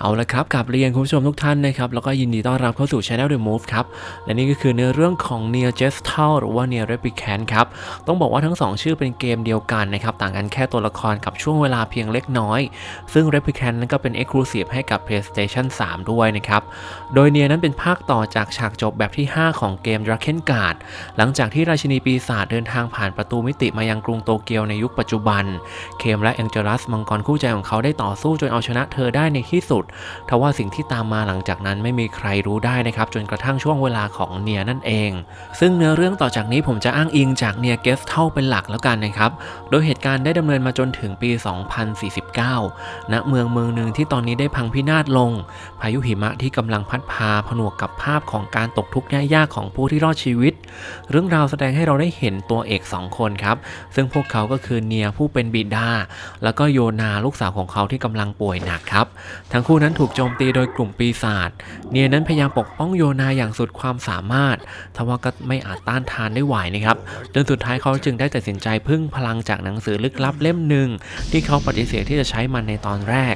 เอาละครับกับเรียนคุณผู้ชมทุกท่านนะครับ แล้วก็ยินดีต้อนรับเข้าสู่ Channel The Move ครับ และนี่ก็คือเนื้อเรื่องของ Near g e s t a l หรือว่า Near Replicant ครับ ต้องบอกว่าทั้ง 2 ชื่อเป็นเกมเดียวกันนะครับ ต่างกันแค่ตัวละครกับช่วงเวลาเพียงเล็กน้อย ซึ่ง Replicant นั้นก็เป็น Exclusive ให้กับ PlayStation 3 ด้วยนะครับ โดย Near นั้นเป็นภาคต่อจากฉากจบแบบที่ 5 ของเกม Draken Guard หลังจากที่ราชินีปีศาจเดินทางผ่านประตูมิติมายังกรุงโตเกียวในยุคปัจจุบัน เคมและแองเจลัสมังกรคู่ใจของเขาได้ต่อสู้จนเอาชนะเธอได้ในที่สุดทว่าสิ่งที่ตามมาหลังจากนั้นไม่มีใครรู้ได้นะครับ จนกระทั่งช่วงเวลาของเนียนั่นเอง ซึ่งเนื้อเรื่องต่อจากนี้ผมจะอ้างอิงจากเนียเกสเท่าเป็นหลักแล้วกันนะครับ โดยเหตุการณ์ได้ดำเนินมาจนถึงปี 2049 ณ เมืองเมืองหนึ่งที่ตอนนี้ได้พังพินาศลง พายุหิมะที่กำลังพัดพาผนวกกับภาพของการตกทุกข์ยากยากของผู้ที่รอดชีวิต เรื่องราวแสดงให้เราได้เห็นตัวเอกสองคนครับ ซึ่งพวกเขาก็คือเนียผู้เป็นบิดา แล้วก็โยนาลูกสาวของเขาที่กำลังป่วยหนักครับ ทั้งคู่นั้นถูกโจมตีโดยกลุ่มปีศาจ เนียนั้นพยายามปกป้องโยนาอย่างสุดความสามารถ ทว่าก็ไม่อาจต้านทานได้ไหวนะครับ จนสุดท้ายเขาจึงได้ตัดสินใจพึ่งพลังจากหนังสือลึกลับเล่มหนึ่งที่เขาปฏิเสธที่จะใช้มันในตอนแรก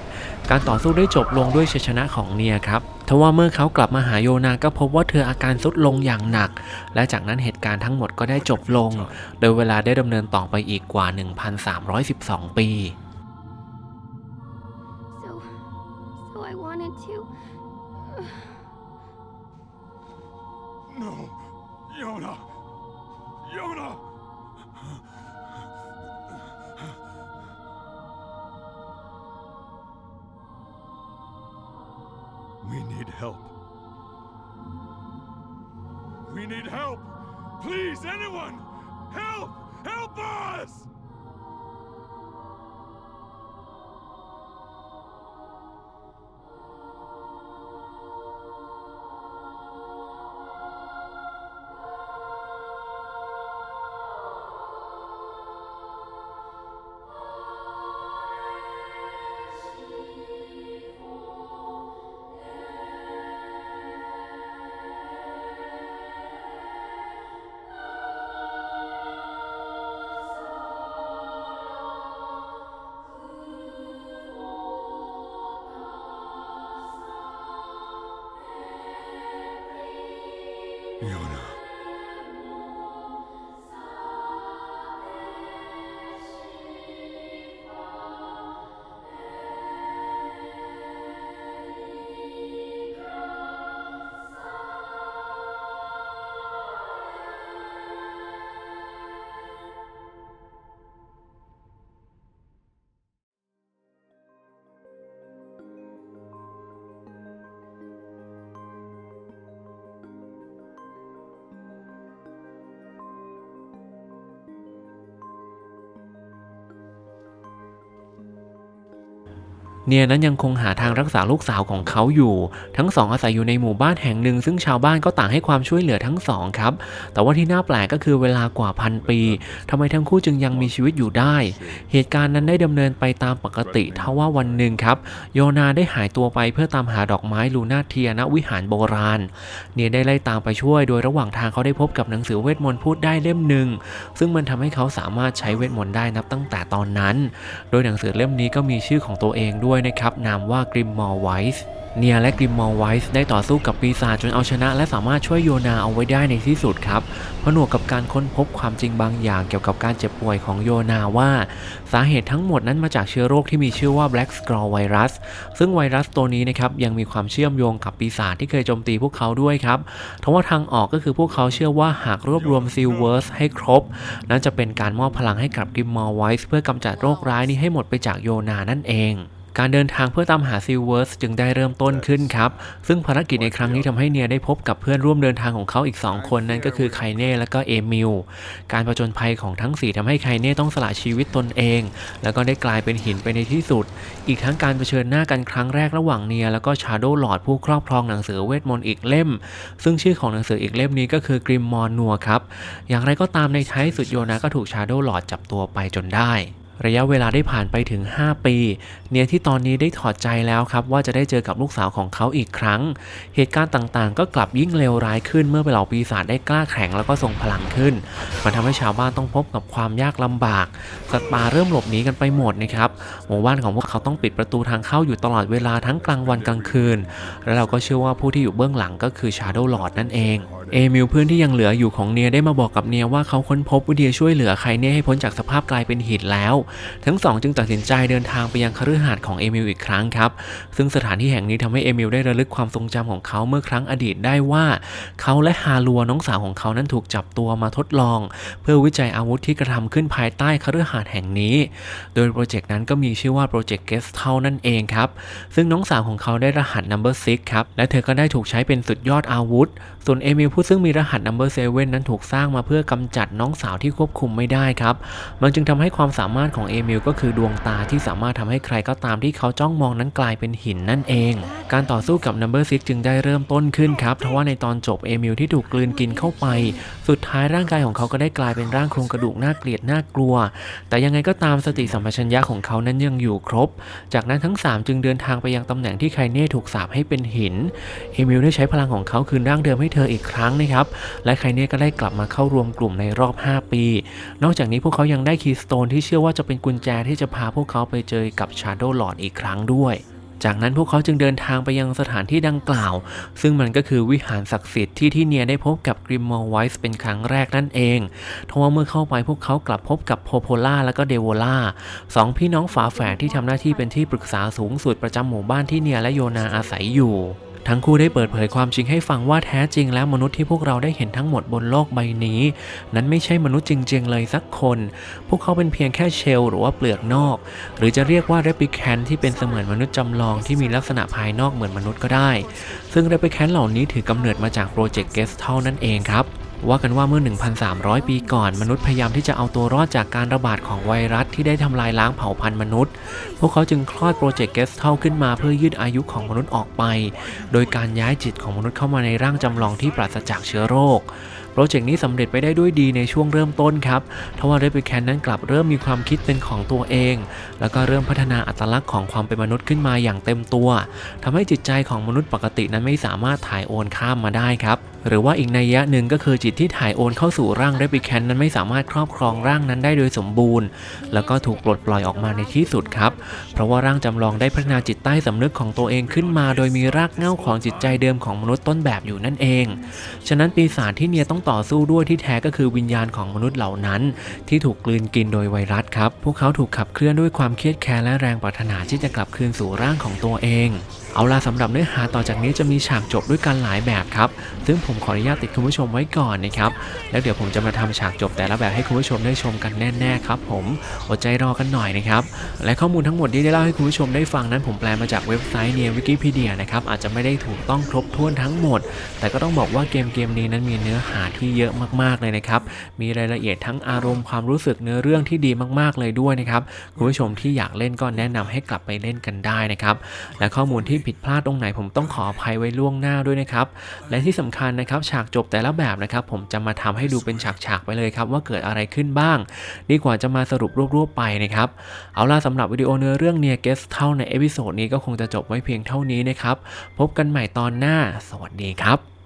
การต่อสู้ได้จบลงด้วยชัยชนะของเนียครับทว่าเมื่อเขากลับมาหาโยนาก็พบว่าเธออาการทรุดลงอย่างหนัก และจากนั้นเหตุการณ์ทั้งหมดก็ได้จบลง โดยเวลาได้ดำเนินต่อไปอีกกว่า 1,312 ปี Yona! Yona! We need help. We need help! Please, anyone! Help! Help us! เนียนั้นยังคงหาทางรักษาลูกสาวของเขาอยู่ ทั้งสองอาศัยอยู่ในหมู่บ้านแห่งหนึ่ง ซึ่งชาวบ้านก็ต่างให้ความช่วยเหลือทั้งสองครับ แต่ว่าที่น่าแปลกก็คือเวลากว่าพันปีทำไมทั้งคู่จึงยังมีชีวิตอยู่ได้ เหตุการณ์นั้นได้ดำเนินไปตามปกติทว่าวันหนึ่งครับ โยนาได้หายตัวไปเพื่อตามหาดอกไม้ลูนาเทียณวิหารโบราณ เนียได้ไล่ตามไปช่วย โดยระหว่างทางเขาได้พบกับหนังสือเวทมนต์พูดได้เล่มหนึ่ง ซึ่งมันทำให้เขาสามารถใช้เวทมนต์ได้นับตั้งแต่ตอนนั้น โดยหนังสือเล่มนี้ก็มีชื่อของตัวเองด้วยนะครับนามว่ากริมมอร์ไวส์เนียและกริมมอร์ไวส์ได้ต่อสู้กับปีศาจจนเอาชนะ และสามารถช่วยโยนาเอาไว้ได้ในที่สุดครับผนวกกับการค้นพบความจริงบางอย่างเกี่ยวกับการเจ็บป่วยของโยนาว่า สาเหตุทั้งหมดนั้นมาจากเชื้อโรคที่มีชื่อว่า Black Scrawl Virus ซึ่งไวรัสตัวนี้นะครับยังมีความเชื่อมโยงกับปีศาจที่เคยโจมตีพวกเขาด้วยครับทว่าทางออกก็คือพวกเขาเชื่อว่าหากรวบรวมซิลเวอร์สให้ครบ นั่นจะเป็นการมอบพลังให้กับกริมมอร์ไวส์เพื่อกำจัดโรคร้ายนี้ให้หมดไปจากโยนานั่นเอง การเดินทางเพื่อตามหาซิลเวอร์สจึงได้เริ่มต้นขึ้นครับ ซึ่งภารกิจในครั้งนี้ทำให้เนียได้พบกับเพื่อนร่วมเดินทางของเขาอีก 2 คนนั่นก็คือไคเน่และก็เอมิล การผจญภัยของทั้ง 4ทำให้ไคเน่ต้องสละชีวิตตนเอง แล้วก็ได้กลายเป็นหินไปในที่สุด อีกทั้งการเผชิญหน้ากันครั้งแรกระหว่างเนียแล้วก็ชาโดว์ลอดผู้ครอบครองหนังสือเวทมนต์อีกเล่ม ซึ่งชื่อของหนังสืออีกเล่มนี้ก็คือกริมมอนนัวครับ อย่างไรก็ตามในท้ายสุดโยนาก็ถูกชาโดว์ลอดจับตัวไปจนได้ ระยะเวลาได้ผ่านไปถึง 5 ปี เนียที่ตอนนี้ได้ถอดใจแล้วครับว่าจะได้เจอกับลูกสาวของเขาอีกครั้ง เหตุการณ์ต่างๆ ก็กลับยิ่งเลวร้ายขึ้นเมื่อเหล่าปีศาจได้กล้าแข็งแล้วก็ทรงพลังขึ้น มันทำให้ชาวบ้านต้องพบกับความยากลำบาก สัตว์ป่าเริ่มหลบหนีกันไปหมดนะครับหมู่บ้านของพวกเขาต้องปิดประตูทางเข้าอยู่ตลอดเวลาทั้งกลางวันกลางคืน และเราก็เชื่อว่าผู้ที่อยู่เบื้องหลังก็คือ Shadow Lord นั่นเอง เอมิลเพื่อนที่ยังเหลืออยู่ของเนียได้มาบอกกับเนียว่าเขาค้นพบวิธีช่วยเหลือไครเนี่ยให้พ้นจากสภาพกลายเป็นหินแล้วทั้งสองจึงตัดสินใจเดินทางไปยังคฤหาสน์ของเอมิลอีกครั้งครับ ซึ่งสถานที่แห่งนี้ทำให้เอมิลได้ระลึกความทรงจำของเขาเมื่อครั้งอดีตได้ว่า เขาและฮาลัวน้องสาวของเขานั้นถูกจับตัวมาทดลอง เพื่อวิจัยอาวุธที่กระทำขึ้นภายใต้คฤหาสน์แห่งนี้ โดยโปรเจกต์นั้นก็มีชื่อว่าโปรเจกต์เกสเทลนั่นเองครับ ซึ่งน้องสาวของเขาได้รหัส number 6ครับ และเธอก็ได้ถูกใช้เป็นสุดยอดอาวุธ ส่วนเอมิลผู้ซึ่งมีรหัส number 7นั้นถูกสร้างมาเพื่อกำจัดน้องสาวที่ควบคุมไม่ได้ครับ มันจึงทำให้ความสามารถของเอมิลก็คือดวงตาที่สามารถทำให้ใครก็ตามที่เขาจ้องมองนั้นกลายเป็นหินนั่นเอง การต่อสู้กับ number 6จึงได้เริ่มต้นขึ้นครับ เพราะว่าในตอนจบเอมิลที่ถูกกลืนกินเข้าไป สุดท้ายร่างกายของเขาก็ได้กลายเป็นร่างโครงกระดูกน่าเกลียดน่ากลัว แต่ยังไงก็ตามสติสัมปชัญญะของเขานั้นยังอยู่ครบ จากนั้นทั้ง 3 จึงเดินทางไปยังตำแหน่งที่ไคเน่ถูกสาปให้เป็นหิน เอมิลได้ใช้พลังของเขาคืนร่างเดิมให้เธออีกครั้งนะครับ และไคเน่ก็ได้กลับมาเข้ารวมกลุ่มในรอบ 5 ปี นอกจากนี้พวกเขายังได้คีย์สโตนที่เชื่อว่าจะเป็นกุญแจที่จะพาพวกเขาไปเจอกับชาโดหลอดอีกครั้งด้วย จากนั้นพวกเขาจึงเดินทางไปยังสถานที่ดังกล่าว ซึ่งมันก็คือวิหารศักดิ์สิทธิ์ที่ที่เนียได้พบกับกริมมอร์ไวส์เป็นครั้งแรกนั่นเองทว่าเมื่อเข้าไปพวกเขากลับพบกับโพโพล่าและก็เดโวล่าสองพี่น้องฝาแฝดที่ทำหน้าที่เป็นที่ปรึกษาสูงสุดประจำหมู่บ้านที่เนียและโยนาอาศัยอยู่ ทั้งคู่ได้เปิดเผยความจริงให้ฟังว่าแท้จริงแล้วมนุษย์ที่พวกเราได้เห็นทั้งหมดบนโลกใบนี้ นั้นไม่ใช่มนุษย์จริง ๆ เลยสักคน พวกเขาเป็นเพียงแค่เชลล์หรือว่าเปลือกนอก หรือจะเรียกว่าเรปิแคนที่เป็นเสมือนมนุษย์จำลองที่มีลักษณะภายนอกเหมือนมนุษย์ก็ได้ ซึ่งเรปิแคนเหล่านี้ถือกำเนิดมาจากโปรเจกต์เกสเท่านั่นเองครับ ว่ากันว่าเมื่อ 1,300 ปีก่อน มนุษย์พยายามที่จะเอาตัวรอดจากการระบาดของไวรัสที่ได้ทำลายล้างเผ่าพันธุ์มนุษย์ พวกเขาจึงคลอดโปรเจกต์เกสเท่าขึ้นมาเพื่อยืดอายุของมนุษย์ออกไป โดยการย้ายจิตของมนุษย์เข้ามาในร่างจำลองที่ปราศจากเชื้อโรค รเจกต์นี้สำเร็จไปได้ด้วยดีในช่วงเริ่มต้นครับทว่าเรป i ิแคนนั้นกลับเริ่มมีความคิดเป็นของตัวเอง แล้วก็เริ่มพัฒนาอัตลักษณ์ของความเป็นมนุษย์ขึ้นมาอย่างเต็มตัวทำให้จิตใจของมนุษย์ปกตินั้นไม่สามารถถ่ายโอนข้ามมาได้ครับหรือว่าอีกนัยยะหนึ่งก็คือจิตที่ถ่ายโอนเข้าสู่ร่างเรป i ิแคนนั้นไม่สามารถครอบครองร่างนั้นได้โดยสมบูรณ์ แล้วก็ถูกปลดปล่อยออกมาในที่สุดครับ เพราะว่าร่างจำลองได้พัฒนาจิตใต้สำนึกของตัวเองขึ้นมา โดยมีรากเหง้าของจิตใจเดิมของมนุษย์ต้นแบบอยู่นั่นเอง ฉะนั้นปีศาจที่เนียต้องต่อสู้ด้วยที่แท้ก็คือวิญญาณของมนุษย์เหล่านั้น ที่ถูกกลืนกินโดยไวรัสครับ พวกเขาถูกขับเคลื่อนด้วยความเครียดแค้นและแรงปรารถนาที่จะกลับคืนสู่ร่างของตัวเองเอาล่ะสำหรับเนื้อหาต่อจากนี้จะมีฉากจบด้วยกันหลายแบบครับ ซึ่งผมขออนุญาตติดคุณผู้ชมไว้ก่อนนะครับ แล้วเดี๋ยวผมจะมาทำฉากจบแต่ละแบบให้คุณผู้ชมได้ชมกันแน่ๆครับผม อดใจรอกันหน่อยนะครับ และข้อมูลทั้งหมดที่ได้เล่าให้คุณผู้ชมได้ฟังนั้นผมแปลมาจากเว็บไซต์เนียวิกิพีเดียนะครับ อาจจะไม่ได้ถูกต้องครบถ้วนทั้งหมด แต่ก็ต้องบอกว่าเกมเกมนี้นั้นมีเนื้อหาที่เยอะมากๆเลยนะครับ มีรายละเอียดทั้งอารมณ์ความรู้สึกเนื้อเรื่องที่ดีมากๆเลยด้วยนะครับ คุณผู้ชมที่อยากเล่นก็แนะนำให้กลับไปเล่นกันได้นะครับ และข้อมูลที่ผิดพลาดตรงไหนผมต้องขออภัยไว้ล่วงหน้าด้วยนะครับ และที่สำคัญนะครับฉากจบแต่ละแบบนะครับ ผมจะมาทำให้ดูเป็นฉากๆไปเลยครับ ว่าเกิดอะไรขึ้นบ้าง ดีกว่าจะมาสรุปรวบๆไปนะครับ เอาล่ะสำหรับวิดีโอเนื้อเรื่องเนียเกสเท่าในเอพิโซดนี้ก็คงจะจบไว้เพียงเท่านี้นะครับ พบกันใหม่ตอนหน้า สวัสดีครับ